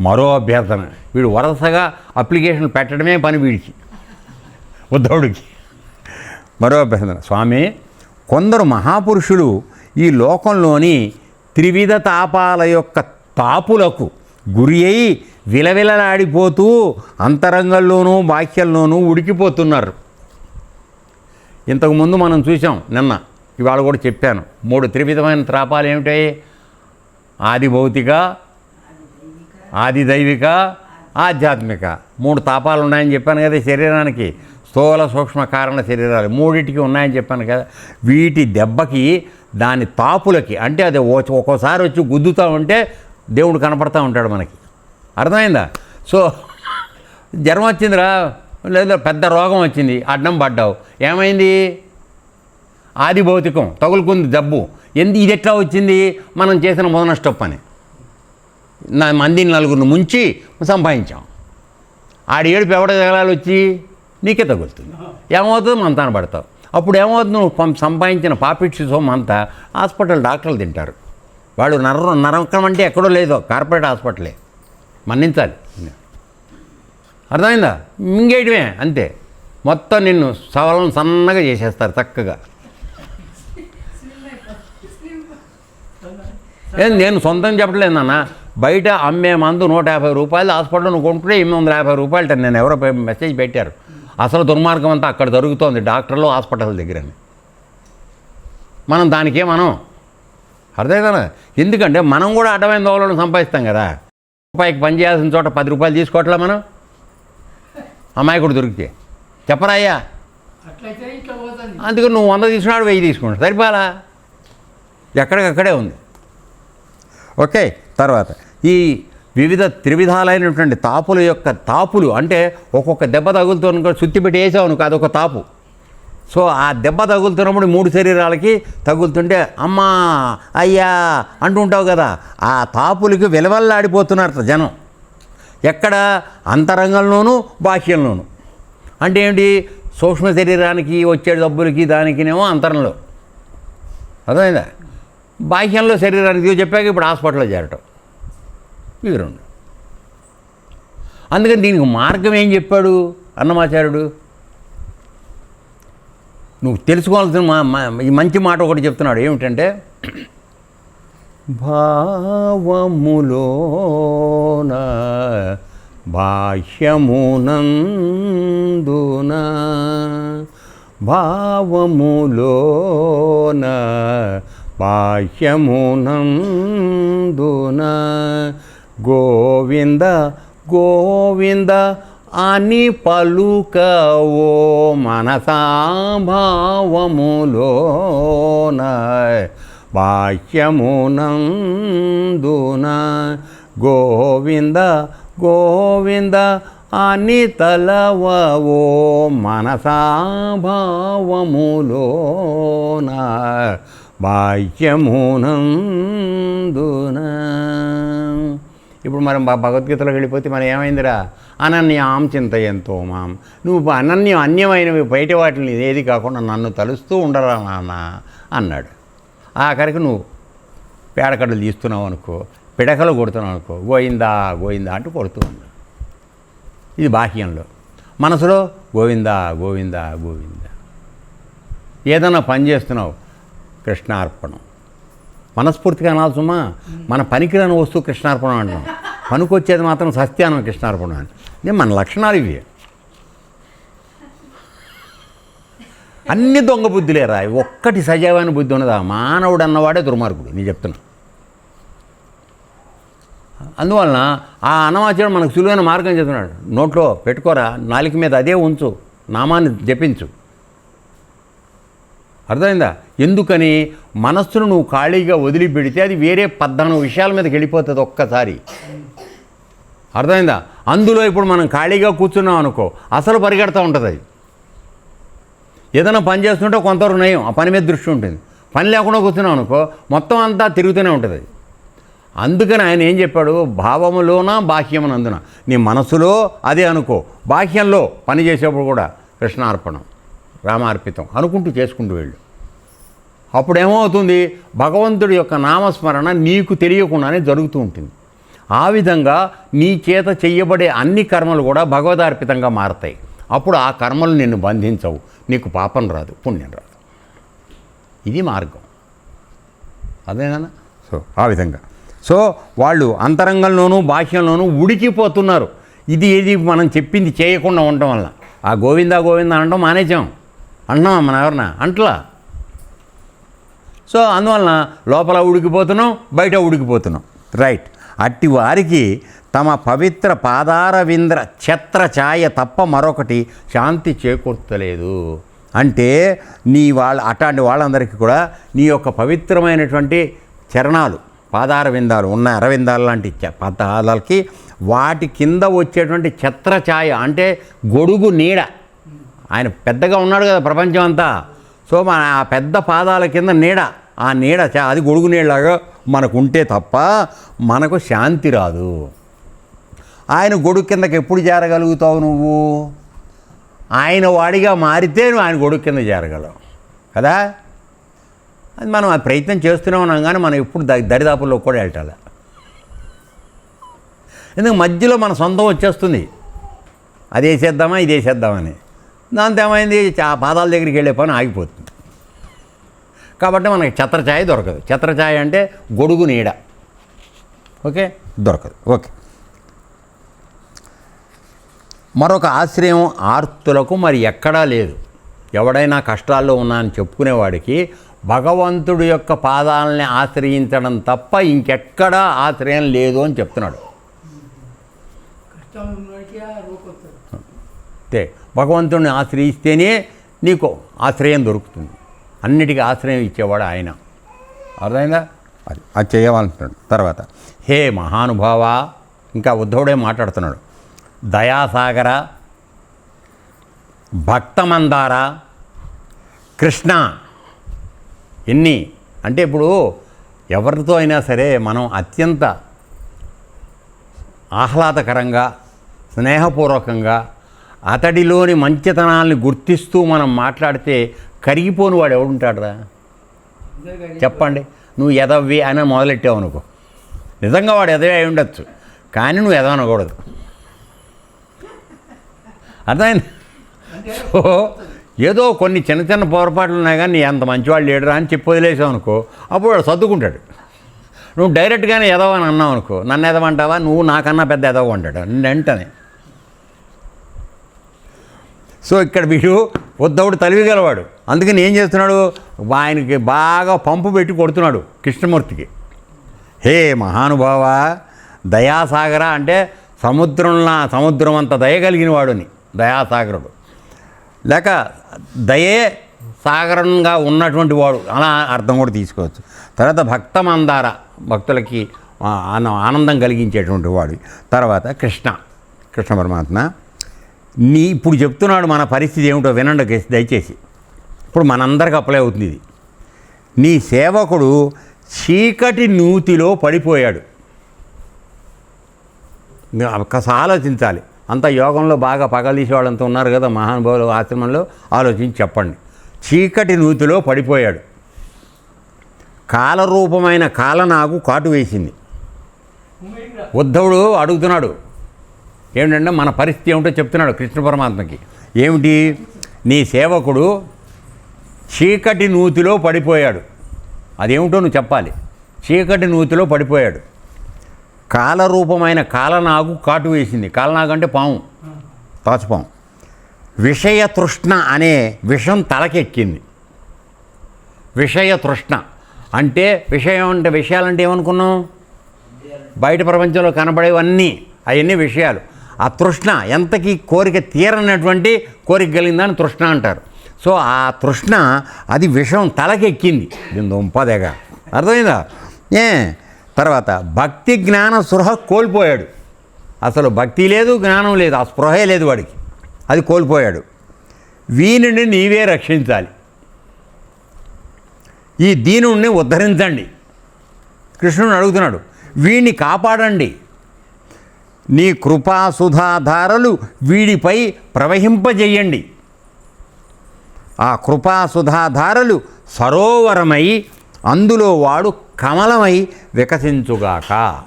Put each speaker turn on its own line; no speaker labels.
మరో అభ్యర్థన. వీడు వరుసగా అప్లికేషన్ పెట్టడమే పని వీడికి. ఉద్ధవుడికి మరో అభ్యర్థన. స్వామి కొందరు మహాపురుషులు ఈ లోకంలోని త్రివిధ తాపాల యొక్క తాపులకు గురి అయి విలవిలలాడిపోతూ అంతరంగంలోనూ బాహ్యంలోనూ ఉడికిపోతున్నారు. ఇంతకుముందు మనం చూసాం నిన్న. ఇవాళ కూడా చెప్పాను. మూడు త్రివిధమైన త్రాపాలు ఏమిటాయి ఆది భౌతిక ఆది దైవిక ఆధ్యాత్మిక. మూడు తాపాలు ఉన్నాయని చెప్పాను కదా శరీరానికి. స్థూల సూక్ష్మ కారణ శరీరాలు మూడింటికి ఉన్నాయని చెప్పాను కదా. వీటి దెబ్బకి దాని తాపులకి అంటే అది ఓ- ఒక్కోసారి వచ్చి గుద్దుతూ ఉంటే దేవుడు కనపడతా ఉంటాడు మనకి. అర్థమైందా? సో జ్వరం వచ్చిందిరా లేదా పెద్ద రోగం వచ్చింది అడ్డం పడ్డావు. ఏమైంది? ఆది భౌతికం తగులుకుంది జబ్బు. ఎందు ఇది ఎట్లా వచ్చింది? మనం చేసిన మొదన స్టెప్ అని. నా మందిని నలుగురిని ముంచి సంపాదించాం. ఆడి ఏడుపు ఎవడ తగలాలి వచ్చి? నీకే తగులుతుంది. ఏమవుతుంది? మంతాన పడతావు. అప్పుడు ఏమవుతుంది? నువ్వు పం- సంపాదించిన పాపిట్స్ సొమ్ము అంతా హాస్పిటల్ డాక్టర్లు తింటారు. వాడు నరం నరకం అంటే ఎక్కడో లేదో కార్పొరేట్ హాస్పిటలే. మన్నించాలి. అర్థమైందా? మింగేయడమే అంతే. మొత్తం నిన్ను సవలను సన్నగా చేసేస్తారు చక్కగా. నేను సొంతం చెప్పట్లేదు నాన్న. బయట అమ్మే మందు నూట యాభై రూపాయలు హాస్పిటల్ నువ్వు కొంటుంటే ఎనిమిది వందల యాభై రూపాయలు నేను. ఎవరో మెసేజ్ పెట్టారు. అసలు దుర్మార్గం అంతా అక్కడ జరుగుతోంది. డాక్టర్లు హాస్పిటల్ దగ్గరని. మనం దానికే మనం. అర్థం కదా ఎందుకంటే మనం కూడా అడ్డమైన దోవలను సంపాదిస్తాం కదా. రూపాయికి పని చేయాల్సిన చోట పది రూపాయలు తీసుకోవట్లే మనం? అమాయకుడు దొరికితే.
ఇట్లా పోతుంది.
అందుకని నువ్వు వంద తీసుకున్నాడు వెయ్యి తీసుకున్నాడు. సరిపోలా ఎక్కడికక్కడే ఉంది. ఓకే తర్వాత. ఈ వివిధ త్రివిధాలైనటువంటి తాపుల యొక్క తాపులు అంటే ఒక్కొక్క దెబ్బ తగులుతున్న సుత్తి పెట్టి వేసావు అదొక తాపు. సో ఆ దెబ్బ తగులుతున్నప్పుడు మూడు శరీరాలకి తగులుతుంటే అమ్మా అయ్యా అంటుంటావు కదా ఆ తాపులకి వెలవల్లాడిపోతున్నారు జనం. ఎక్కడ? అంతరంగంలోనూ బాహ్యంలోనూ. అంటే ఏంటి? సూక్ష్మ శరీరానికి వచ్చే డబ్బులకి దానికినేమో అంతరంలో. అర్థమైందా? బాహ్యంలో శరీరానికి చెప్పాక ఇప్పుడు హాస్పిటల్లో చేరటం. ఇవి రెండు అందుకని దీనికి మార్గం ఏం చెప్పాడు అన్నమాచార్యుడు? నువ్వు తెలుసుకోవాల్సిన మా మా- ఈ మంచి మాట ఒకటి చెప్తున్నాడు. ఏమిటంటే భావములోన బాహ్యమునందున భావములోన బాహ్యమునందున గోవింద గోవింద అని పలుకవో మనసా భావములోన. బాహ్యమునందున గోవింద గోవింద అని తలవో మనసాభావములోన బాహ్యమునందున ఇప్పుడు మనం భ- భగవద్గీతలోకి వెళ్ళిపోతే మనం ఏమైందిరా? అనన్యాం చింతయంతో మాం. నువ్వు అనన్యం అన్యమైనవి బయట వాటిని ఏది కాకుండా నన్ను తలుస్తూ ఉండరా నాన్న అన్నాడు. ఆఖరికి నువ్వు పేడకడ్డలు తీస్తున్నావు అనుకో పిడకలు కొడుతున్నావు అనుకో గోయిందా గోయిందా అంటూ కొడుతూ ఉన్నాడు. ఇది బాహ్యంలో. మనసులో గోవిందా గోవిందా గోవిందా. ఏదైనా పని చేస్తున్నావు కృష్ణార్పణం. మనస్ఫూర్తిగా అనాలి మన పనికిరాని వస్తువు కృష్ణార్పణం అంటాం. పనికొచ్చేది మాత్రం సత్యానం కృష్ణార్పణం అని నేను మన లక్షణాలు ఇవి. అన్ని దొంగ బుద్ధిలేరా? ఒక్కటి సజీవమైన బుద్ధి ఉన్నదా? మానవుడు అన్నవాడే దుర్మార్గుడు. నేను చెప్తున్నా. అందువలన ఆ అన్నమాచారం మనకు సులువైన మార్గం చెప్తున్నాడు. నోట్లో పెట్టుకోరా. నాలుక మీద అదే ఉంచు. నామాన్ని జపించు. అర్థమైందా? ఎందుకని? మనస్సును నువ్వు ఖాళీగా వదిలిపెడితే అది వేరే పద్నాలుగు విషయాల మీదకి వెళ్ళిపోతుంది ఒక్కసారి. అర్థమైందా? అందులో ఇప్పుడు మనం ఖాళీగా కూర్చున్నాం అనుకో అసలు పరిగెడతా ఉంటుంది అది. ఏదైనా పని చేస్తుంటే కొంతవరకు నయం ఆ పని మీద దృష్టి ఉంటుంది. పని లేకుండా కూర్చున్నాం అనుకో మొత్తం అంతా తిరుగుతూనే ఉంటుంది. అందుకని ఆయన ఏం చెప్పాడు? భావములోన బాహ్యమునందున? నీ మనసులో అదే అనుకో. బాహ్యంలో పని చేసేప్పుడు కూడా కృష్ణార్పణం. రామార్పితం అనుకుంటూ చేసుకుంటూ వెళ్ళు. అప్పుడు ఏమవుతుంది భగవంతుడి యొక్క నామస్మరణ నీకు తెలియకుండానే జరుగుతూ ఉంటుంది. ఆ విధంగా నీ చేత చెయ్యబడే అన్ని కర్మలు కూడా భగవదార్పితంగా మారతాయి. అప్పుడు ఆ కర్మలు నిన్ను బంధించవు. నీకు పాపం రాదు పుణ్యం రాదు. ఇది మార్గం. అదేనా? సో ఆ విధంగా. సో వాళ్ళు అంతరంగంలోనూ బాహ్యంలోనూ ఉడికిపోతున్నారు. ఇది ఏది మనం చెప్పింది చేయకుండా ఉండటం వల్ల. ఆ గోవిందా గోవిందా అనడం మానేసాం అంటున్నాం మన ఎవరన్నా అంటలా. సో అందువలన లోపల ఉడికిపోతున్నాం బయట ఉడికిపోతున్నాం. రైట్ అట్టి వారికి తమ పవిత్ర పాదార వింద్ర ఛత్ర ఛాయ తప్ప మరొకటి శాంతి చేకూర్చలేదు. అంటే నీ వాళ్ళ అట్లాంటి వాళ్ళందరికీ కూడా నీ యొక్క పవిత్రమైనటువంటి చరణాలు పాదార విందాలు ఉన్న అరవిందాలు లాంటి పాదాలకి వాటి కింద వచ్చేటువంటి ఛత్ర ఛాయ అంటే గొడుగు నీడ ఆయన పెద్దగా ఉన్నాడు కదా ప్రపంచం అంతా సో మన ఆ పెద్ద పాదాల కింద నీడ. ఆ నీడ చా అది గొడుగు నీళ్ళలాగా మనకు ఉంటే తప్ప మనకు శాంతి రాదు. ఆయన గొడుగు కిందకి ఎప్పుడు చేరగలుగుతావు నువ్వు? ఆయన వాడిగా మారితే నువ్వు ఆయన గొడుగు కింద చేరగలవు కదా? అది మనం ఆ ప్రయత్నం చేస్తూనే ఉన్నాం కానీ మనం ఎప్పుడు ద దరిదాపుల్లో కూడా వెళ్ళాలి ఎందుకు మధ్యలో మన సొంతం వచ్చేస్తుంది. అది వేసేద్దామా ఇది వేసేద్దామని దాంతో ఏమైంది ఆ పాదాల దగ్గరికి వెళ్ళే పని ఆగిపోతుంది. కాబట్టి మనకి ఛత్రఛాయ దొరకదు. ఛత్రఛాయ అంటే గొడుగు నీడ. ఓకే? దొరకదు. ఓకే. మరొక ఆశ్రయం ఆర్తులకు మరి ఎక్కడా లేదు. ఎవడైనా కష్టాల్లో ఉన్నా అని చెప్పుకునేవాడికి భగవంతుడి యొక్క పాదాలని ఆశ్రయించడం తప్ప ఇంకెక్కడా ఆశ్రయం లేదు అని చెప్తున్నాడు. అంతే భగవంతుడిని ఆశ్రయిస్తేనే నీకు ఆశ్రయం దొరుకుతుంది. అన్నిటికీ ఆశ్రయం ఇచ్చేవాడు ఆయన. అర్థమైందా? అది అది చేయవాలంటున్నాడు తర్వాత హే మహానుభావ ఇంకా ఉద్ధవుడే మాట్లాడుతున్నాడు. దయాసాగర భక్తమందార కృష్ణ ఎన్ని అంటే ఇప్పుడు ఎవరితో అయినా సరే మనం అత్యంత ఆహ్లాదకరంగా స్నేహపూర్వకంగా అతడిలోని మంచితనాల్ని గుర్తిస్తూ మనం మాట్లాడితే కరిగిపోని వాడు ఎవడుంటాడురా? చెప్పండి. నువ్వు ఎదవ్వి అని మొదలెట్టావు అనుకో నిజంగా వాడు ఎదవే అయి ఉండొచ్చు కానీ నువ్వు ఎదవనకూడదు అర్థమైంది? సో ఏదో కొన్ని చిన్న చిన్న పొరపాట్లు ఉన్నాయి కానీ నీ అంత మంచివాళ్ళు లేడురా అని చెప్పి వదిలేసావు అనుకో అప్పుడు వాడు సర్దుకుంటాడు. నువ్వు డైరెక్ట్గానే ఎదవని అన్నావు అనుకో నన్ను ఎదవంటావా? నువ్వు నాకన్నా పెద్ద ఎదవ అంటాడు. వెంటనే సో ఇక్కడ వీడు ఉద్ధవుడు తెలివిగలవాడు అందుకని ఏం చేస్తున్నాడు? ఆయనకి బాగా పంపు పెట్టి కొడుతున్నాడు కృష్ణమూర్తికి. హే మహానుభావ దయాసాగర అంటే సముద్రంలా సముద్రం అంత దయ కలిగిన వాడుని దయాసాగరుడు. లేక దయే సాగరంగా ఉన్నటువంటి వాడు అలా అర్థం కూడా తీసుకోవచ్చు. తర్వాత భక్త మందార భక్తులకి ఆనందం కలిగించేటువంటి వాడు. తర్వాత కృష్ణ కృష్ణ పరమాత్మ. నీ ఇప్పుడు చెప్తున్నాడు మన పరిస్థితి ఏమిటో వినండి దయచేసి. ఇప్పుడు మనందరికి అప్లై అవుతుంది ఇది. నీ సేవకుడు చీకటి నూతిలో పడిపోయాడు. మీరు ఒక్కసారి ఆలోచించాలి. అంత యోగంలో బాగా పగలీసే వాళ్ళంతా ఉన్నారు కదా మహానుభావులు ఆశ్రమంలో. ఆలోచించి చెప్పండి. చీకటి నూతిలో పడిపోయాడు. కాలరూపమైన కాలనాగు కాటు వేసింది. ఉద్ధవుడు అడుగుతున్నాడు ఏమిటంటే మన పరిస్థితి ఏమిటో చెప్తున్నాడు కృష్ణ పరమాత్మకి. ఏమిటి? నీ సేవకుడు చీకటి నూతిలో పడిపోయాడు. అదేమిటో నువ్వు చెప్పాలి. చీకటి నూతిలో పడిపోయాడు. కాలరూపమైన కాలనాగు కాటు వేసింది. కాలనాగు అంటే పాము.
ఆ.
తాచుపాము. విషయ తృష్ణ అనే విషం తలకెక్కింది. విషయ తృష్ణ అంటే విషయం అంటే విషయాలంటే ఏమనుకున్నాం? బయట ప్రపంచంలో కనబడేవన్నీ అవన్నీ విషయాలు. ఆ తృష్ణ ఎంతకీ కోరిక తీరనటువంటి కోరిక కలిగిందని తృష్ణ అంటారు. సో ఆ తృష్ణ అది విషం తలకెక్కింది. దీని దుంపదేగా. అర్థమైందా? ఏ? తర్వాత భక్తి జ్ఞాన స్పృహ కోల్పోయాడు. అసలు భక్తి లేదు జ్ఞానం లేదు ఆ స్పృహే లేదు వాడికి. అది కోల్పోయాడు. వీనిని నీవే రక్షించాలి. ఈ దీనుణ్ణి ఉద్ధరించండి. కృష్ణుని అడుగుతున్నాడు వీణ్ణి కాపాడండి. నీ కృపాసుధాధారలు వీడిపై ప్రవహింపజేయండి. ఆ కృపాసుధాధారలు సరోవరమై అందులో వాడు కమలమై వికసించుగాక.